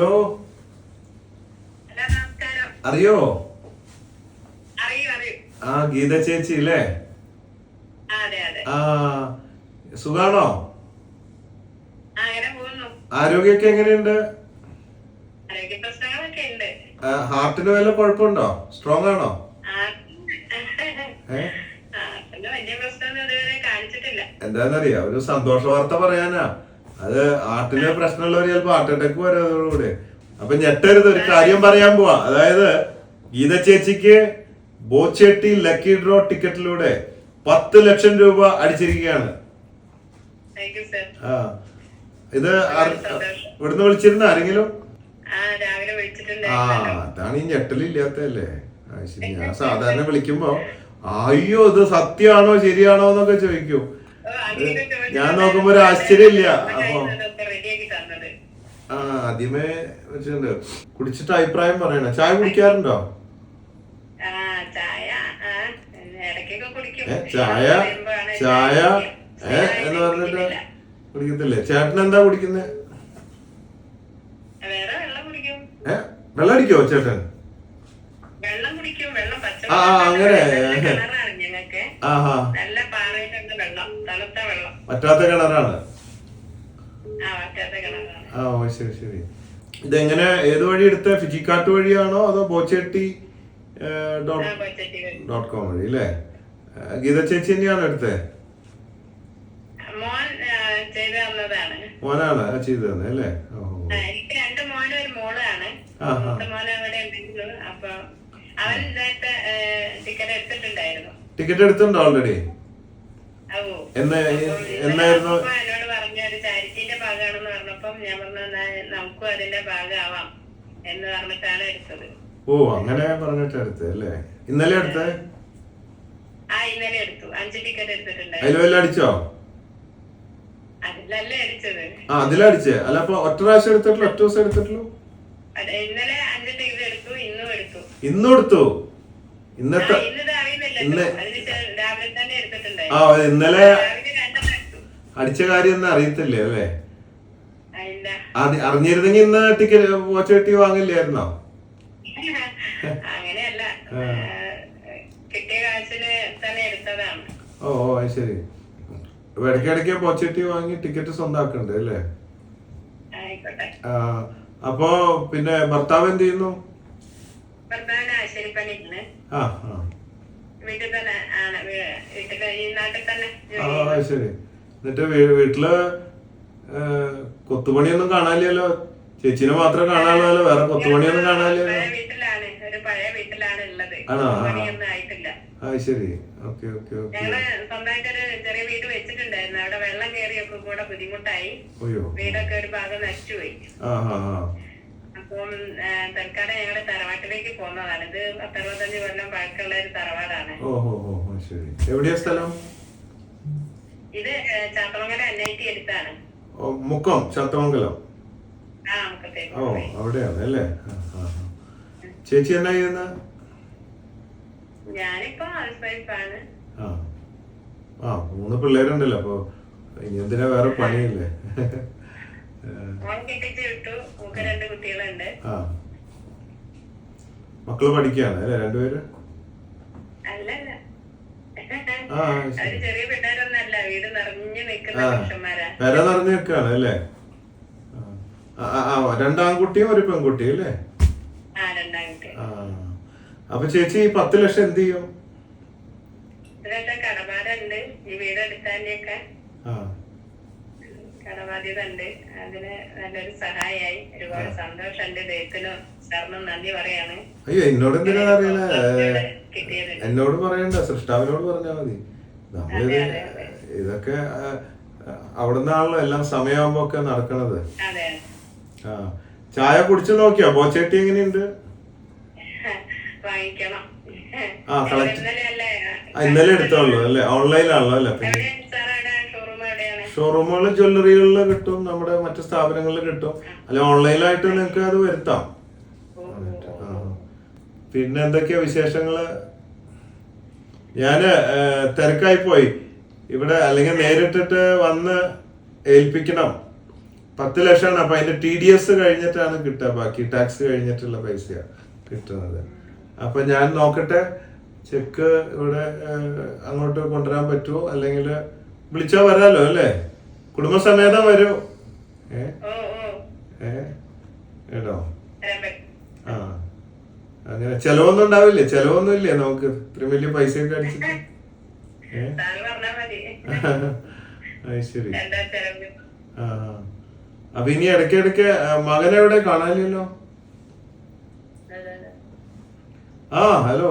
Hello? അറിയോ? ആ ഗീത ചേച്ചി അല്ലേ ആ, സുഖാണോ? ആരോഗ്യൊക്കെ ആരോഗ്യമൊക്കെ എങ്ങനെയുണ്ട്? ഹാർട്ടിന് വല്ല കുഴപ്പമുണ്ടോ? സ്ട്രോങ് ആണോ? എന്താന്നറിയാ? ഒരു സന്തോഷ വാർത്ത പറയാനാ. അത് ഹാർട്ടിന് പ്രശ്നമുള്ളവർ ചിലപ്പോ ഹാർട്ട് അറ്റാക്ക് വരാതോടുകൂടെ. അപ്പൊ ഞെട്ടരുത് ഒരു കാര്യം പറയാൻ പോവാ. അതായത് ഗീത ചേച്ചിക്ക് ബോച്ചേട്ടി ലക്കി ഡ്രോ ടിക്കറ്റിലൂടെ പത്ത് ലക്ഷം രൂപ അടിച്ചിരിക്കുകയാണ്. ആ. ഇത് ഇവിടുന്ന് വിളിച്ചിരുന്ന ആരെങ്കിലും? ആ രാവിലെ ആ അതാണ് ഈ ഞെട്ടലില്ലാത്തല്ലേ ശരി. ഞാൻ സാധാരണ വിളിക്കുമ്പോ അയ്യോ ഇത് സത്യമാണോ ശരിയാണോ എന്നൊക്കെ ചോദിക്കും. ഞാൻ നോക്കുമ്പോ ഒരു ആശ്ചര്യമില്ല അപ്പൊ ഇതൊക്കെ റെഡിയാക്കി തന്നത് ആ ആദ്യമേ വെച്ചിട്ടുണ്ട്. കുടിച്ചിട്ട് അഭിപ്രായം പറയണ. ചായ കുടിക്കാറുണ്ടോ? ചായ ചായ ചായ ഏ എന്ന് പറഞ്ഞിട്ട്. കുടിക്കത്തില്ലേ? ചേട്ടൻ എന്താ കുടിക്കുന്നത് വെള്ളം കുടിക്കും. ഏ വെള്ളം അടിക്കോ ചേട്ടൻ? ആ, അങ്ങനെ. ആഹാ. പറ്റാത്ത കിണറാണ് ആ പറ്റാത്ത കിണറാണ് ആ ഓ ശരി ശരി. ഇതെങ്ങനെ ഏത് വഴി എടുത്ത? ഫിജിക്കാർട്ട് വഴിയാണോ അതോ ബോച്ചേട്ടി ഡോട്ട് കോം വഴി അല്ലേ? ഗീത ചേച്ചി തന്നെയാണോ എടുത്തേ? മോനാണ് ചെയ്തു തന്നെ അല്ലേ? എനിക്ക് രണ്ട് മോനും ഒരു മോളാണ്. അവിടെ ഉണ്ടെങ്കിലും അപ്പൊ അവൻ നേരത്തെ ടിക്കറ്റ് എടുത്തിട്ടുണ്ടായിരുന്നു. ടിക്കറ്റ് എടുത്തിട്ടുണ്ടോ ഓൾറെഡി എന്നായിരുന്നു അപ്പൂപ്പ എന്നോട് പറഞ്ഞു ഒരു ചാരിറ്റിന്റെ ഭാഗമാണെന്ന് പറഞ്ഞപ്പം ഞാൻ പറഞ്ഞു "എന്നാ നമുക്കും അതിന്റെ ഭാഗമാവാം എന്ന് പറഞ്ഞിട്ടാണ് എടുത്തത്. ഓ അങ്ങനെ പറഞ്ഞിട്ട് എടുത്തത് അല്ലേ? ഇന്നലെ എടുത്തത്? ആ ഇന്നലെ എടുത്തു. അഞ്ച് ടിക്കറ്റ് അതിൽ വല്ല അടിച്ചോ? അതിലല്ലേ അടിച്ചത്. ആ അതിലടിച്ചേ അല്ല അപ്പൊ ഒറ്റ പ്രാവശ്യം എടുത്തിട്ടുള്ളൂ? ഒറ്റ ദിവസം എടുത്തിട്ടുള്ളൂ? ഇന്നലെ അഞ്ച് ടിക്കറ്റ് എടുത്തു ഇന്നും എടുത്തു. ഇന്നും എടുത്തു? ഇന്നത്തെ ഇന്ന് ആ ഇന്നലെ എടുത്തു. അടിച്ച കാര്യം ഒന്നും അറിയത്തില്ലേ അല്ലേ? ഇല്ല അറിഞ്ഞിരുന്നെങ്കിൽ ഇന്ന് ടിക്കറ്റ് വാച്ച് വാങ്ങില്ലായിരുന്നോ? അങ്ങനെയല്ല. ആ. ആ, കിട്ടിയ കാശിന് തന്നെ എടുത്തതാണ്. ഓ ഓ അത് ശരി. ഇടയ്ക്കിടയ്ക്ക് പോച്ചട്ടി വാങ്ങി ടിക്കറ്റ് സ്വന്തമാക്കുന്നുണ്ട് അല്ലേ? അപ്പോ പിന്നെ ഭർത്താവ് എന്ത് ചെയ്യുന്നു? അത് ശരി. എന്നിട്ട് വീട്ടിൽ കൊത്തുപണിയൊന്നും കാണാനില്ലല്ലോ. ചേച്ചിനെ മാത്രം കാണാനുള്ളതല്ലോ വേറെ കൊത്തുപണിയൊന്നും കാണാനില്ലല്ലോ. ആണോ? ആ, ശരി ഓക്കെ ഓക്കെ ഓക്കെ. ചെറിയ വീട് വെച്ചിട്ടുണ്ടായിരുന്നു. അവിടെ വെള്ളം കയറിയൊക്കെ കൂടെ ബുദ്ധിമുട്ടായി. അയ്യോ. വീടൊക്കെ ഒരു ഭാഗം നശിച്ചുപോയി. അപ്പം തൽക്കാലം ഞങ്ങളുടെ തറവാട്ടിലേക്ക് പോകുന്നതാണ്. ഇത് പത്തറുപത്തഞ്ച് കൊല്ലം പഴക്കമുള്ള ഒരു തറവാടാണ്. എവിടെയാ സ്ഥലം? ഇത് ചാത്തമംഗലം എൻ ഐ ടി അടുത്താണ്. ഓ, മുക്കം ചത്തമംഗലം. ഓ. അവിടെയാണ് അല്ലേ. ചേച്ചി എന്നാ ചെയ്യുന്ന? ആ. മൂന്ന് പിള്ളേരുണ്ടല്ലോ അപ്പൊ ഇനി എന്തിനാ വേറെ പണിയില്ലേ? ആ. മക്കൾ പഠിക്കാണ് അല്ലേ രണ്ടുപേര്? ആ, അവർ ശരി. ചെറിയ പിള്ളേരൊന്നല്ല വീട് നിറഞ്ഞു നിൽക്കുന്ന ആ പുരുഷന്മാരാ. പെര നിറഞ്ഞു നിൽക്കാണ് അല്ലേ? രണ്ടാൺകുട്ടിയും ഒരു പെൺകുട്ടിയും അല്ലേ? അപ്പൊ ചേച്ചി ഈ പത്ത് ലക്ഷം എന്ത് ചെയ്യും? കടബാധുണ്ട് ഈ വീട് എടുത്താന്റെയൊക്കെ ആ. കടബാധ്യത ഉണ്ട് അതിന് നല്ലൊരു സഹായമായി ഒരുപാട് സന്തോഷമുണ്ട്. ദൈവത്തിനും സാറിനും നന്ദി പറയാണ്. അയ്യോ എന്നോട് എന്തിനാ അറിയണേ എന്നോട് പറയണ്ട. സൃഷ്ടാവിനോട് പറഞ്ഞാ മതി. നമ്മളിത് ഇതൊക്കെ അവിടെ നിന്നാണല്ലോ എല്ലാം സമയമാകുമ്പോ ഒക്കെ നടക്കണത് ആ. ചായ കുടിച്ചു നോക്കിയോ? ബോച്ചേട്ടി എങ്ങനെയുണ്ട്? ആ, കളക്ട് ഇന്നലെ എടുത്തോളൂ അല്ലേ? ഓൺലൈനാണല്ലോ അല്ലേ? പിന്നെ ഷോറൂമുകൾ ഷോറൂമുകളിൽ ജ്വല്ലറികളിൽ കിട്ടും നമ്മുടെ മറ്റു സ്ഥാപനങ്ങളിൽ കിട്ടും. അല്ലെ ഓൺലൈനായിട്ട് നിങ്ങൾക്ക് അത് വരുത്താം. പിന്നെ എന്തൊക്കെയാ വിശേഷങ്ങൾ? ഞാൻ തിരക്കായി പോയി ഇവിടെ അല്ലെങ്കിൽ നേരിട്ടിട്ട് വന്ന് ഏൽപ്പിക്കണം. പത്ത് ലക്ഷമാണ്. അപ്പൊ അതിന്റെ ടി ഡി എസ് കഴിഞ്ഞിട്ടാണ് കിട്ടുക. ബാക്കി ടാക്സ് കഴിഞ്ഞിട്ടുള്ള പൈസ കിട്ടുന്നത്. അപ്പൊ ഞാൻ നോക്കട്ടെ. ചെക്ക് ഇവിടെ അങ്ങോട്ട് കൊണ്ടുവരാൻ പറ്റുമോ? അല്ലെങ്കിൽ വിളിച്ചാ വരാലോ അല്ലേ? കുടുംബസമേതം വരൂ. ഏ ഏ പറ്റും ആ. അങ്ങനെ ചെലവൊന്നും ഉണ്ടാവില്ലേ? ചെലവൊന്നും ഇല്ലേ നമുക്ക്? ഇത്രയും വലിയ പൈസയൊക്കെ അടിച്ചിട്ട്? ശരി. അപ്പൊ ഇനി ഇടയ്ക്കിടയ്ക്ക് മകനെവിടെ കാണാനില്ലല്ലോ? ആ ഹലോ.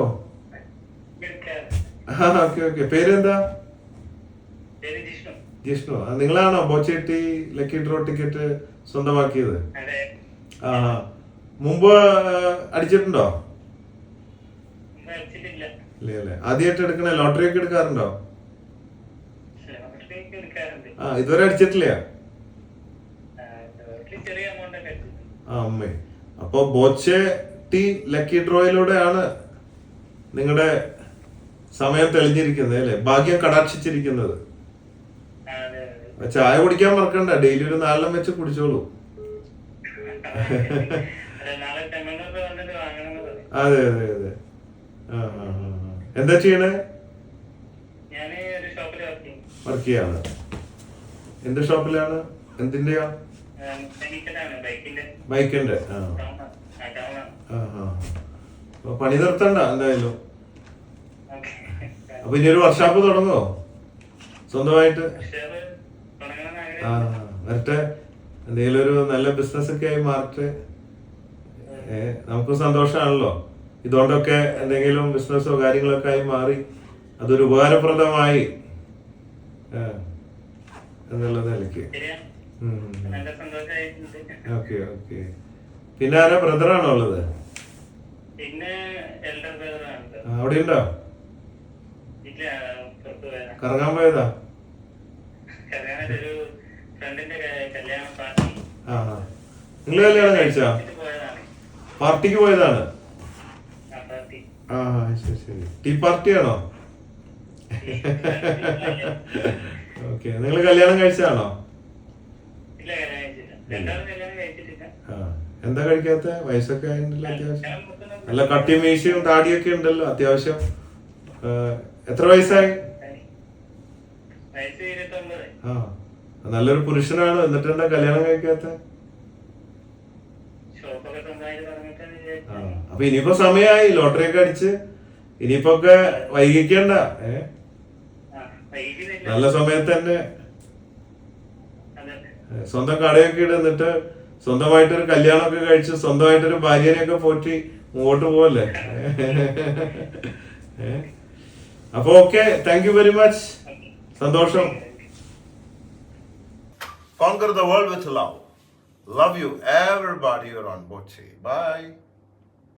Okay okay. പേരെന്താ? ജിഷ്ണു. നിങ്ങളാണോ ബോച്ചേട്ടി ലക്കി ഡ്രോ ടിക്കറ്റ് സ്വന്തമാക്കിയത്? ആ. മുമ്പ് അടിച്ചിട്ടുണ്ടോ? വെച്ചിട്ടില്ല ആദ്യമായിട്ട് എടുക്കണേ ലോട്ടറി ഒക്കെ എടുക്കാറുണ്ടോ? ആ ഇതുവരെ അടിച്ചിട്ടില്ല? ആ, അമ്മേ. അപ്പൊ ബോച്ചെ ടി ലക്കി ഡ്രോയിലൂടെയാണ് നിങ്ങളുടെ സമയം തെളിഞ്ഞിരിക്കുന്നത് അല്ലെ? ഭാഗ്യം കടാക്ഷിച്ചിരിക്കുന്നത്. ചായ കുടിക്കാൻ മറക്കണ്ട. ഡെയിലി ഒരു നാലെണ്ണം വെച്ച് കുടിച്ചോളൂ. അതെ, അതെ അതെ. ആ ആ, ആ. എന്താ ചെയ്യണേ? വർക്ക് ചെയ്യും. വർക്ക് ചെയ്യാണ് എന്ത് ഷോപ്പിലാണ്? എന്തിന്റെയാ? ബൈക്കിന്റെ. ആ. പണി നിർത്തണ്ട എന്തായാലും. അപ്പൊ ഇനി ഒരു വർക്ക്ഷോപ്പ് തുടങ്ങോ? സ്വന്തമായിട്ട്? ആ വരട്ടെ. എന്തെങ്കിലും ഒരു നല്ല ബിസിനസ് ഒക്കെ ആയി മാറട്ടെ. നമുക്ക് സന്തോഷമാണല്ലോ ഇതുകൊണ്ടൊക്കെ എന്തെങ്കിലും ബിസിനസ്സോ കാര്യങ്ങളൊക്കെ ആയി മാറി അതൊരു ഉപകാരപ്രദമായി. എന്നുള്ള നിലയ്ക്ക്. Okay okay. പിന്നെ ആരാ ബ്രദറാണോ ഉള്ളത്? അവിടെ ഉണ്ടോ കറങ്ങാൻ പോയതാ? ഫ്രണ്ടിന്റെ കല്യാണ കഴിച്ചാ? പാർട്ടിക്ക് പോയതാണ്? ആ ശരി ശരി. ടീ പാർട്ടിയാണോ? ഓക്കെ നിങ്ങൾ കല്യാണം കഴിച്ചതാണോ? എന്താ കഴിക്കാത്ത? വയസ്സൊക്കെ ആയിട്ടുണ്ടല്ലോ അത്യാവശ്യം. നല്ല കട്ടിയും മീശയും താടിയൊക്കെ ഉണ്ടല്ലോ അത്യാവശ്യം. എത്ര വയസ്സായി? ആ നല്ലൊരു പുരുഷനാണ്? എന്നിട്ട് എന്താ കല്യാണം കഴിക്കാത്ത ഷോപ്പൊക്കെ സ്വന്തമായിട്ട് തുടങ്ങിയിട്ടാണ് ആ വിചാരിച്ചത് അപ്പൊ ഇനിയിപ്പോ സമയമായി ലോട്ടറി ഒക്കെ അടിച്ച്. ഇനിയിപ്പോ ഒക്കെ വൈകിക്കണ്ട നല്ല സമയത്ത് തന്നെ സ്വന്തം കടയൊക്കെ ഇട്ട് എന്നിട്ട് സ്വന്തമായിട്ടൊരു കല്യാണമൊക്കെ കഴിച്ച് സ്വന്തമായിട്ടൊരു ഭാര്യനെയൊക്കെ പോറ്റി മുമ്പോട്ട് പോവല്ലേ? അപ്പൊ okay thank you very much സന്തോഷം. Conquer world with love love Love you, everybody. You're on boat Bye.